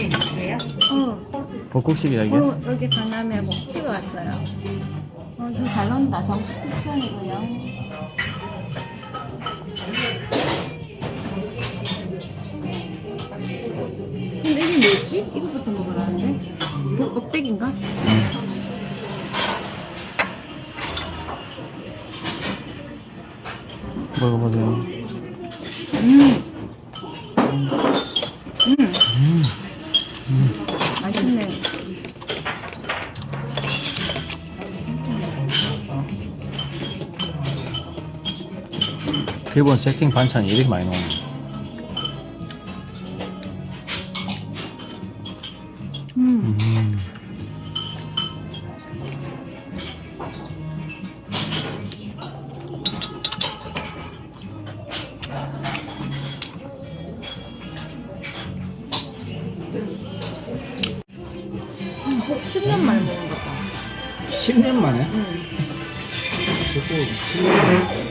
예, 그래요? 어, 벚국식이야 이게? 어 여기 강남에 목지로 왔어요. 어, 좀잘 나온다. 정식 쿠션이고요. 근데 이게 뭐지? 이거부터 먹으라는데? 복- 복백인가? 먹어보세요. 기본 세팅 반찬이 이렇게 많이 나오네. 음. 음, 복 10년 만에 먹는 것 같다. 10년 만에? 응. 그거 10년 만에.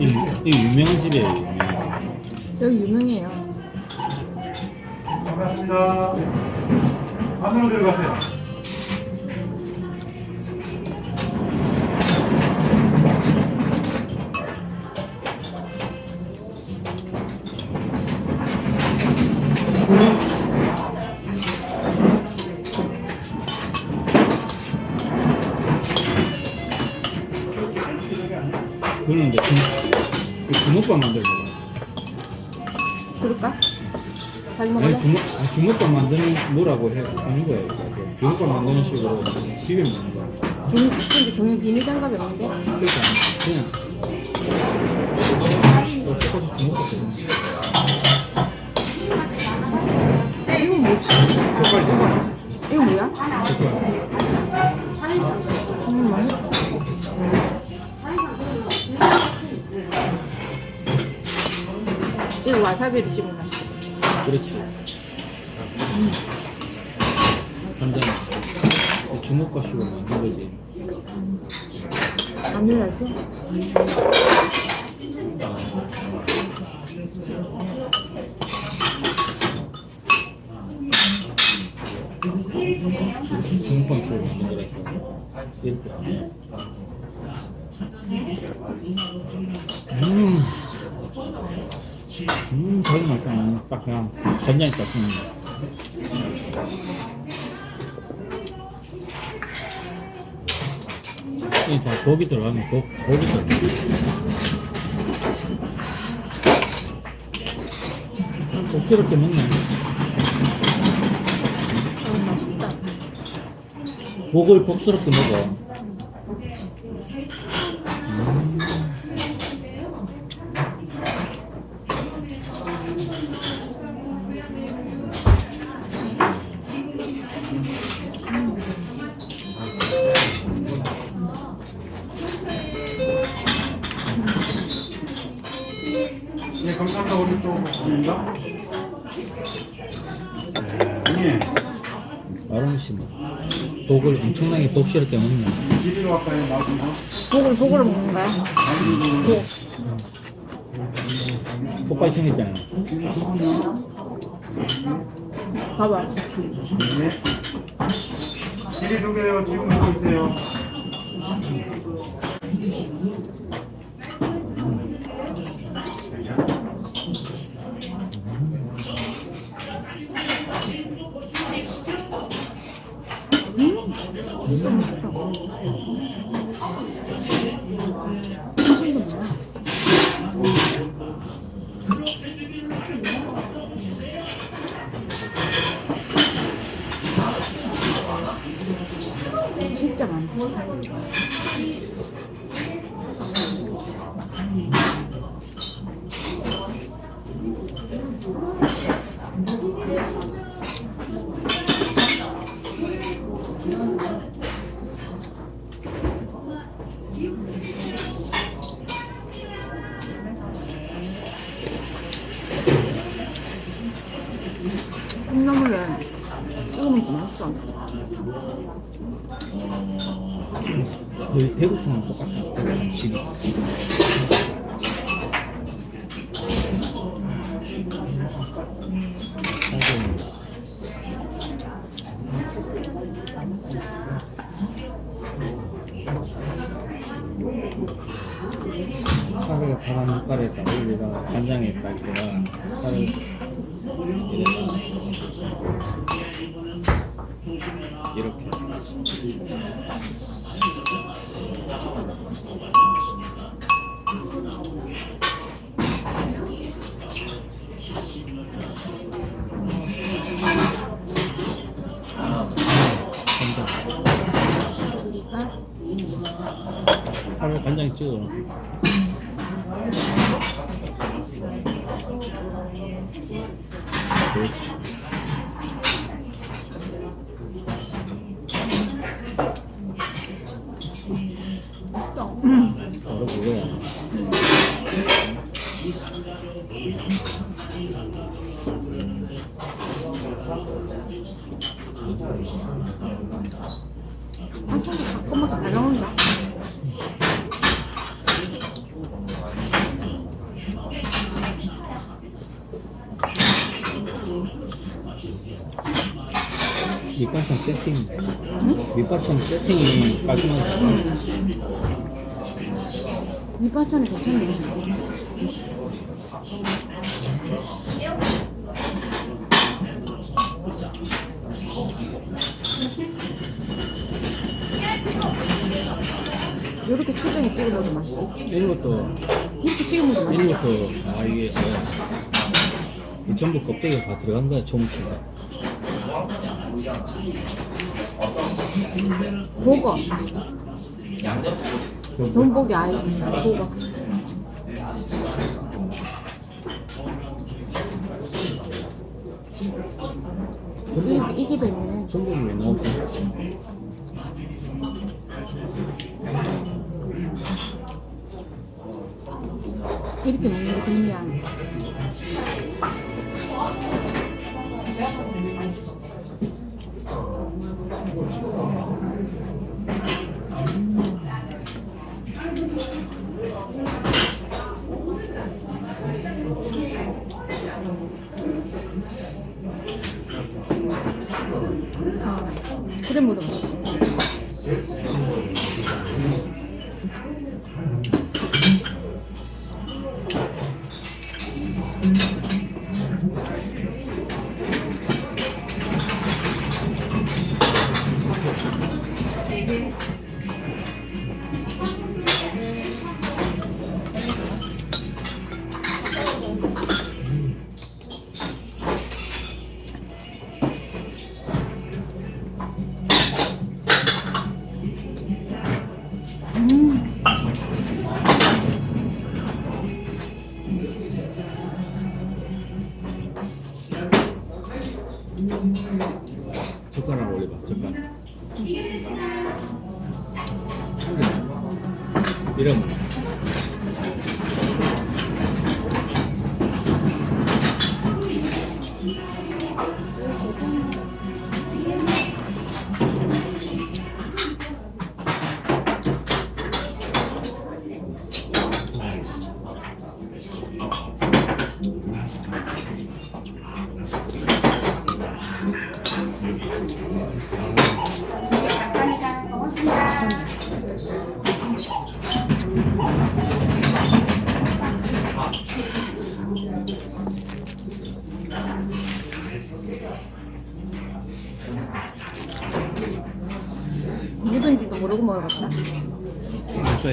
이, 이 유명한 집이에요, 유명한 집. 여기 유명해요. 반갑습니다. 안으로 들어가세요. 주먹밥 만들고. 그럴까? 자기 아니, 먹을래? 주먹, 아니, 주먹밥 만드는 뭐라고 해, 하는. 그러니까 주먹밥 만드는 식으로 집에 먹는 거야. 종, 근데 종이 비닐 장갑이 없는데? 그러니까 그냥. 어, 똑같이 주먹밥 이거 와사비를 맛있어. 그렇지. 그 주먹밥식으로 만든 거지. 안 눌렀어? 주먹밥식으로 만든 거라서. 이렇게. 음. 음, 되게 맛있다. 딱 그냥 간장이 딱 음. 이다 고기 들어가면 고, 고기 들어가. 복스럽게 먹네. 어. 목을 복스럽게 먹어. 씨 뭐. 독을 엄청나게 독실하게 먹네. 독을 독으로 먹는 거야? 똑같이 생겼잖아요. 봐봐. 네. 집이 두 개요. 지금 보고 있어요. 콩나물에 찍어 먹으면 맛있어. 거의 대구탕랑 똑같아. 집이. 살을 파란 숟갈에다 올리다가 간장에 빨다가 살을 이렇게 이렇게 간장 찍어. 그렇지 한쪽도 가끔마다 잘 나온다. 밑반찬 세팅 밑반찬 세팅이 깔끔하지 밑반찬이 괜찮네. 이렇게 초장에 찍어 먹어도 맛있어. 이런 것도 이렇게 찍어 먹어도 맛있어. 것도 아 이게 이 전부 껍데기가 다 들어간 거야 조무치가 보거. 돈복이 아예 보거. 이, 이 집에 있는 전복이 왜 나오지? 이렇게 먹는 게그 래 먹어도 맛있어.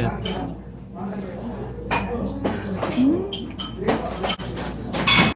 거